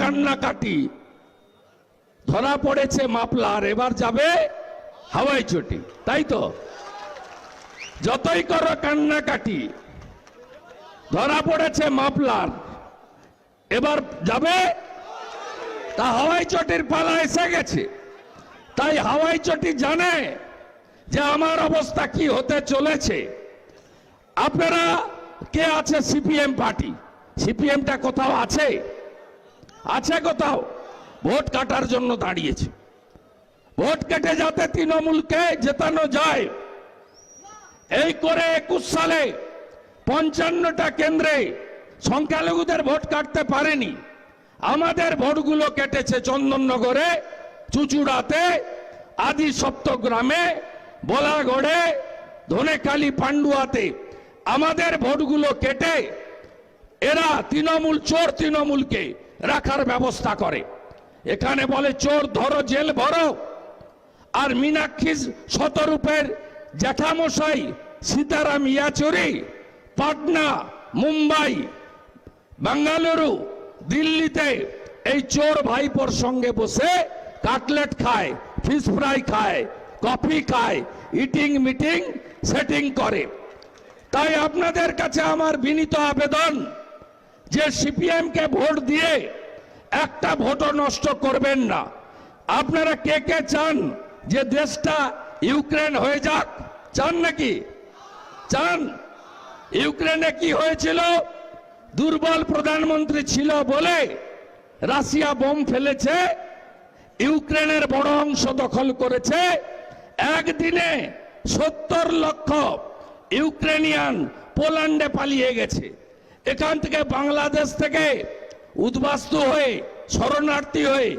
কান্নাকাটি। ধরা পড়েছে মাপলার এবার যাবে হাওয়াই চটি, তাই তো? যতই করো কান্নাকাটি, ধরা পড়েছে মাপলার, এবার যাবে তা হাওয়াই চটির পালা এসে গেছে। তাই হাওয়াই চটি জানে যে আমার অবস্থা কি হতে চলেছে। আপনারা কে আছে সিপিএম পার্টি? সিপিএমটা কোথাও আছে? আছে কোথাও? ভোট কাটার জন্য দাঁড়িয়েছে। ভোট কেটে যাতে তৃণমূলকে জেতানো যায়। এই করে একুশ সালে পঞ্চান্নটা কেন্দ্রে সংখ্যালঘুদের ভোট কাটতে পারেনি। আমাদের ভোটগুলো কেটেছে চন্দননগরে, চুচুড়াতে আদি সপ্তগ্রামে বোলাগড়ে ধনেকালী পান্ডুয়াতে। আমাদের ভোটগুলো কেটে এরা তৃণমূল চোর তৃণমূলকে রাখার ব্যবস্থা করে। এখানে বলে, চোর ধরো, জেল ভরো। আর মীনাক্ষী শতরূপের জ্যাঠামশাই সীতারাম ইয়াচুরি, পাটনা, মুম্বাই, বেঙ্গালুরু, দিল্লিতে এই চোর ভাইপোর সঙ্গে বসে কাটলেট খায়, ফিশ ফ্রাই খায়, কফি খায়, ইটিং মিটিং, সেটিং করে। তাই আপনাদের কাছে আমার বিনীত আবেদন যে সিপিএম কে ভোট দিয়ে একটা ভোটও নষ্ট করবেন না। আপনারা কে কে চান যে দেশটা ইউক্রেন হয়ে যাক? চান নাকি? চান। ইউক্রেনে কি হয়েছিল? দুর্বল প্রধানমন্ত্রী ছিল বলে রাশিয়া বোম ফেলেছে, ইউক্রেনের বড় অংশ দখল করেছে। একদিনে সত্তর লক্ষ ইউক্রেনিয়ান পোল্যান্ডে পালিয়ে গেছে। এখান থেকে বাংলাদেশ থেকে উদ্বাস্তু হয়ে, শরণার্থী হয়ে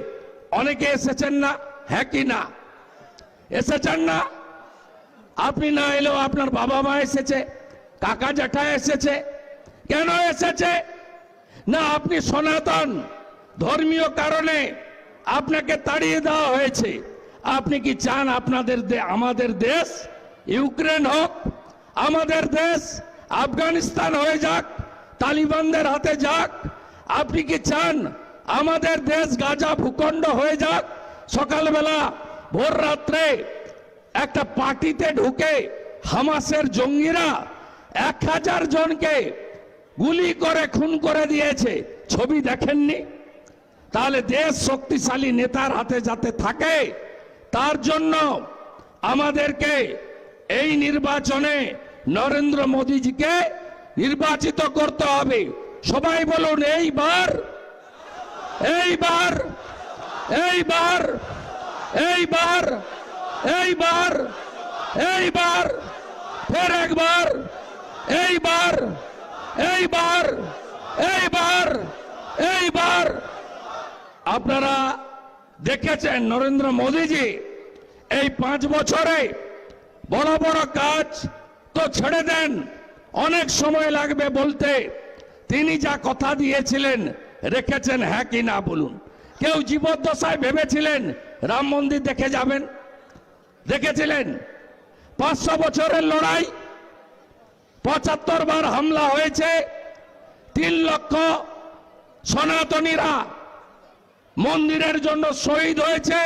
অনেকে এসেছেন না? হ্যাঁ কি না? এসেছেন না? আপনি না এলেও আপনার বাবা মা এসেছে, কাকা জ্যাঠা এসেছে। কেন এসেছে? না, আপনি সনাতন, ধর্মীয় কারণে আপনাকে তাড়িয়ে দেওয়া হয়েছে। আপনি কি চান আপনাদের আমাদের দেশ ইউক্রেন হোক, আমাদের দেশ আফগানিস্তান হয়ে যাক? তালিবানদের হাতে যাক। আপনি কি চান আমাদের দেশ গাজা ভূখণ্ড হয়ে যাক? সকালবেলা ভোর রাত্রে একটা পার্টিতে ঢুকে হামাসের জঙ্গিরা এক হাজার জনকে গুলি করে, খুন করে দিয়েছে। ছবি দেখেননি? তাহলে দেশ শক্তিশালী নেতার হাতে যাতে থাকে, তার জন্য আমাদেরকে এই নির্বাচনে নরেন্দ্র মোদীজিকে নির্বাচিত করতে হবে। সবাই বলুন, এইবার এইবার এইবার এইবার এইবার এইবার, ফের একবার, এইবার এইবার এইবার এইবার। আপনারা দেখেছেন নরেন্দ্র মোদীজি, এই পাঁচ বছরে বড় বড় কাজ তো ছেড়ে দেন। অনেক সময় লাগবে বলতে। তিনি যা কথা দিয়েছিলেন রেখেছেন হ্যাঁ কি না বলুন। কেউ জীবদ্দশায় ভেবেছিলেন রাম মন্দির দেখে যাবেন? দেখেছিলেন? পাঁচশো বছরের লড়াই পঁচাত্তর বার হামলা হয়েছে, তিন লক্ষ সনাতনীরা মন্দিরের জন্য শহীদ হয়েছে।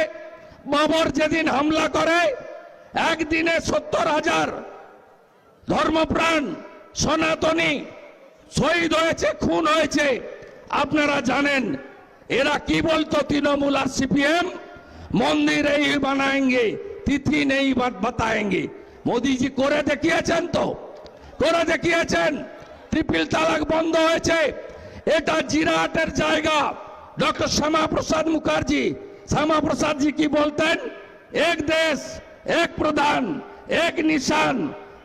বাবর যেদিন হামলা করে, একদিনে সত্তর হাজার ধর্মপ্রাণ সনাতনী, শহীদ হয়েছে, খুন হয়েছে। আপনারা জানেন, এরা কি বলতো তৃণমূল আর সিপিএম? মন্দির এই বানায়েঙ্গে, তিথি নেই বাতায়েঙ্গে। মোদিজি করে দেখিয়েছেন তো, করে দেখিয়েছেন। ট্রিপল তালাক বন্ধ হয়েছে। এটা জিরাটের জায়গা। ডক্টর শ্যামা প্রসাদ মুখার্জি শ্যামা প্রসাদজি কি বলতেন? এক দেশ, এক প্রধান, এক নিশান।